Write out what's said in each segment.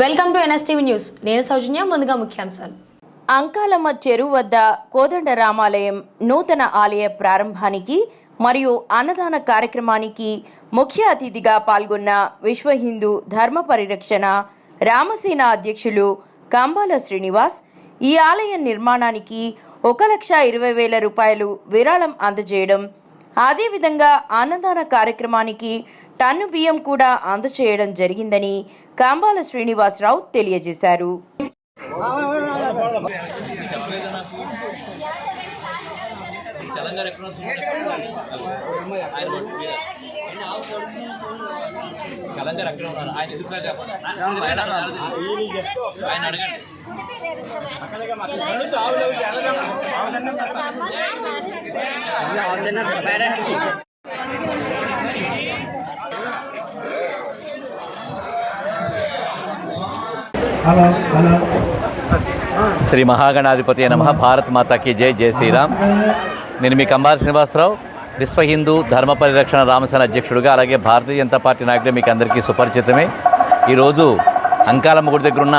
Welcome to NSTV news. నేను సౌజన్య ముందుగా ముఖ్యాంశాలు. అంకాలమ్మ చెరువు వద్ద కోదండ రామాలయం నూతన ఆలయ ప్రారంభానికి మరియు అన్నదాన కార్యక్రమానికి ముఖ్య అతిథిగా పాల్గొన్న విశ్వ హిందూ ధర్మ పరిరక్షణ రామసేన అధ్యక్షులు కంబాల శ్రీనివాస్ ఈ ఆలయ నిర్మాణానికి ఒక లక్ష ఇరవై వేల రూపాయలు విరాళం అందజేయడం అదేవిధంగా అన్నదాన కార్యక్రమానికి టన్ను బియ్యం కూడా అందచేయడం జరిగిందని కాంబాల శ్రీనివాసరావు తెలియజేశారు. తెలంగాణ తెలంగాణ ఎక్కడ ఉన్నారు ఆయన కాదు చెప్పండి ఆయన అడగండి. Hello hello. శ్రీ మహాగణాధిపతి నమ భారత్ మాతాకి జై జై శ్రీరామ్. నేను మీ కంబాల శ్రీనివాసరావు. విశ్వ హిందూ ధర్మ పరిరక్షణ రామసేన అధ్యక్షుడిగా అలాగే భారతీయ జనతా పార్టీ నాయకుడు మీకు అందరికీ సుపరిచితమే. ఈరోజు అంకాలమ్మ గుడి దగ్గర ఉన్న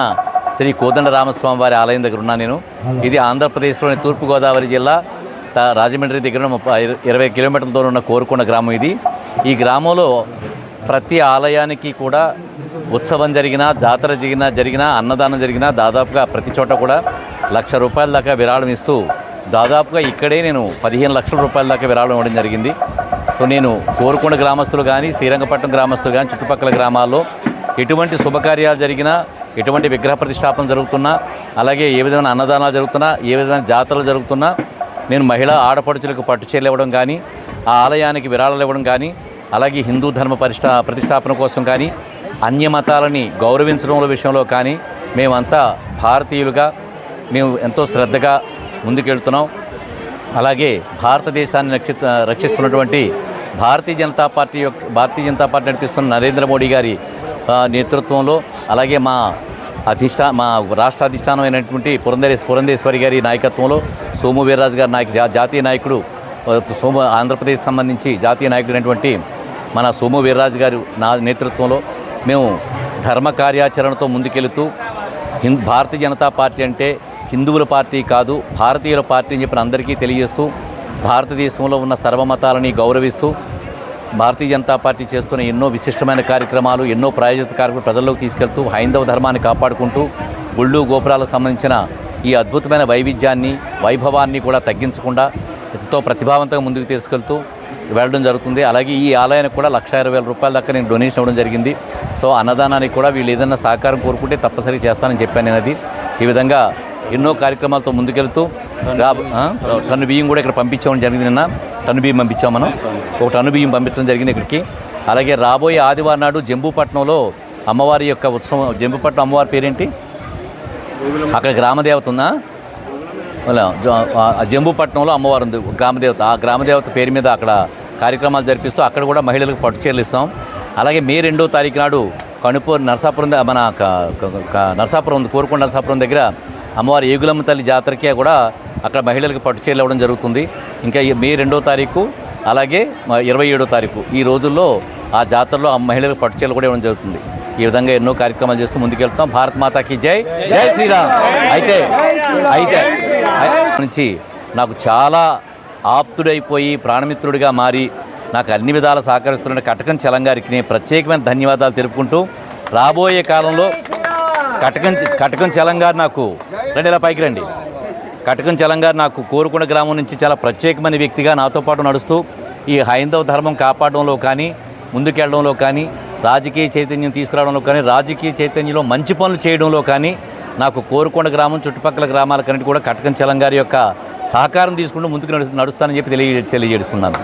శ్రీ కోదండ రామస్వామి వారి ఆలయం దగ్గర ఉన్నా నేను. ఇది ఆంధ్రప్రదేశ్లోని తూర్పుగోదావరి జిల్లా రాజమండ్రి దగ్గర ముప్పై ఇరవై కిలోమీటర్ల దూరం ఉన్న కోరుకొండ గ్రామం ఇది. ఈ గ్రామంలో ప్రతి ఆలయానికి కూడా ఉత్సవం జరిగినా జాతర జరిగినా జరిగినా అన్నదానం జరిగినా దాదాపుగా ప్రతి చోట కూడా లక్ష రూపాయల దాకా విరాళం ఇస్తూ దాదాపుగా ఇక్కడే నేను పదిహేను లక్షల రూపాయల దాకా విరాళం ఇవ్వడం జరిగింది. సో నేను కోరుకొండ గ్రామస్తులు కానీ శ్రీరంగపట్నం గ్రామస్తులు కానీ చుట్టుపక్కల గ్రామాల్లో ఎటువంటి శుభకార్యాలు జరిగినా ఎటువంటి విగ్రహ ప్రతిష్టాపన జరుగుతున్నా అలాగే ఏ విధమైన అన్నదానాలు జరుగుతున్నా ఏ విధమైన జాతరలు జరుగుతున్నా నేను మహిళా ఆడపడుచులకు పట్టుచీరలు ఇవ్వడం కానీ ఆ ఆలయానికి విరాళాలు ఇవ్వడం కానీ అలాగే హిందూ ధర్మ పరిష్టా ప్రతిష్టాపన కోసం కానీ అన్య మతాలని గౌరవించడం విషయంలో కానీ మేమంతా భారతీయులుగా మేము ఎంతో శ్రద్ధగా ముందుకెళ్తున్నాం. అలాగే భారతదేశాన్ని రక్షి రక్షిస్తున్నటువంటి భారతీయ జనతా పార్టీ యొక్క భారతీయ జనతా పార్టీ నడిపిస్తున్న నరేంద్ర మోడీ గారి నేతృత్వంలో అలాగే మా అధిష్టా మా రాష్ట్ర అధిష్టానమైనటువంటి పురంధరేశ్ పురంధేశ్వరి గారి నాయకత్వంలో సోము వీర్రాజు గారి నాయక జాతీయ నాయకుడు సోము ఆంధ్రప్రదేశ్ సంబంధించి జాతీయ నాయకుడైనటువంటి మన సోము వీర్రాజు గారు నా నేతృత్వంలో మేము ధర్మ కార్యాచరణతో ముందుకెళుతూ హింద్ భారతీయ జనతా పార్టీ అంటే హిందువుల పార్టీ కాదు భారతీయుల పార్టీ అని చెప్పిన అందరికీ తెలియజేస్తూ భారతదేశంలో ఉన్న సర్వమతాలని గౌరవిస్తూ భారతీయ జనతా పార్టీ చేస్తున్న ఎన్నో విశిష్టమైన కార్యక్రమాలు ఎన్నో ప్రాయోజిత కార్యక్రమాలు ప్రజల్లోకి తీసుకెళ్తూ హైందవ ధర్మాన్ని కాపాడుకుంటూ గుళ్ళు గోపురాలకు సంబంధించిన ఈ అద్భుతమైన వైవిధ్యాన్ని వైభవాన్ని కూడా తగ్గించకుండా ఎంతో ప్రతిభావంతంగా ముందుకు తీసుకెళ్తూ వెళ్ళడం జరుగుతుంది. అలాగే ఈ ఆలయానికి కూడా లక్ష ఇరవై వేల రూపాయల దాకా నేను డొనేషన్ ఇవ్వడం జరిగింది. సో అన్నదానానికి కూడా వీళ్ళు ఏదైనా సహకారం కోరుకుంటే తప్పనిసరి చేస్తానని చెప్పాను నేను అది. ఈ విధంగా ఎన్నో కార్యక్రమాలతో ముందుకెళ్తూ టన్ను బియ్యం. కూడా ఇక్కడ పంపించడం జరిగింది నిన్న. టన్ను బియ్యం పంపించాం మనం. ఒక టన్ను బియ్యం పంపించడం జరిగింది ఇక్కడికి. అలాగే రాబోయే ఆదివారం నాడు జంబూపట్నంలో అమ్మవారి యొక్క ఉత్సవం జంబూపట్నం అమ్మవారి పేరేంటి? అక్కడ గ్రామదేవత ఉందా? జంబూపట్నంలో అమ్మవారు ఉంది గ్రామదేవత. ఆ గ్రామదేవత పేరు మీద అక్కడ కార్యక్రమాలు జరిపిస్తూ అక్కడ కూడా మహిళలకు పట్టు ఇస్తాం. అలాగే మే రెండో తారీఖు నాడు కణుపూర్ నరసాపురం మన నరసాపురం ఉంది కోరుకొండ నరసాపురం దగ్గర అమ్మవారి ఏగులమ్మ తల్లి జాతరకే కూడా అక్కడ మహిళలకు పట్టు చీరలు ఇవ్వడం జరుగుతుంది. ఇంకా మే రెండో తారీఖు అలాగే ఇరవై ఏడో తారీఖు ఈ రోజుల్లో ఆ జాతరలో ఆ మహిళలకు పట్టు చీరలు కూడా ఇవ్వడం జరుగుతుంది. ఈ విధంగా ఎన్నో కార్యక్రమాలు చేస్తూ ముందుకెళ్తాం. భారత్ మాతాకి జై. జై శ్రీరామ్. అయితే అయితే నుంచి నాకు చాలా ఆప్తుడైపోయి ప్రాణమిత్రుడిగా మారి నాకు అన్ని విధాలు సహకరిస్తున్న కటకం చలంగారికి నేను ప్రత్యేకమైన ధన్యవాదాలు తెలుపుకుంటూ రాబోయే కాలంలో కటకం కటకం చలంగారు నాకు రండి ఇలా పైకి రండి. కటకం చలంగారు నాకు కోరుకొండ గ్రామం నుంచి చాలా ప్రత్యేకమైన వ్యక్తిగా నాతో పాటు నడుస్తూ ఈ హైందవ ధర్మం కాపాడడంలో కానీ ముందుకెళ్ళడంలో కానీ రాజకీయ చైతన్యం తీసుకురావడంలో కానీ రాజకీయ చైతన్యంలో మంచి పనులు చేయడంలో కానీ నాకు కోరుకొండ గ్రామం చుట్టుపక్కల గ్రామాలకన్నిటి కూడా కటకం చలంగారి యొక్క సహకారం తీసుకుంటూ ముందుకు నడుస్తానని చెప్పి తెలియ తెలియజేసుకున్నాను.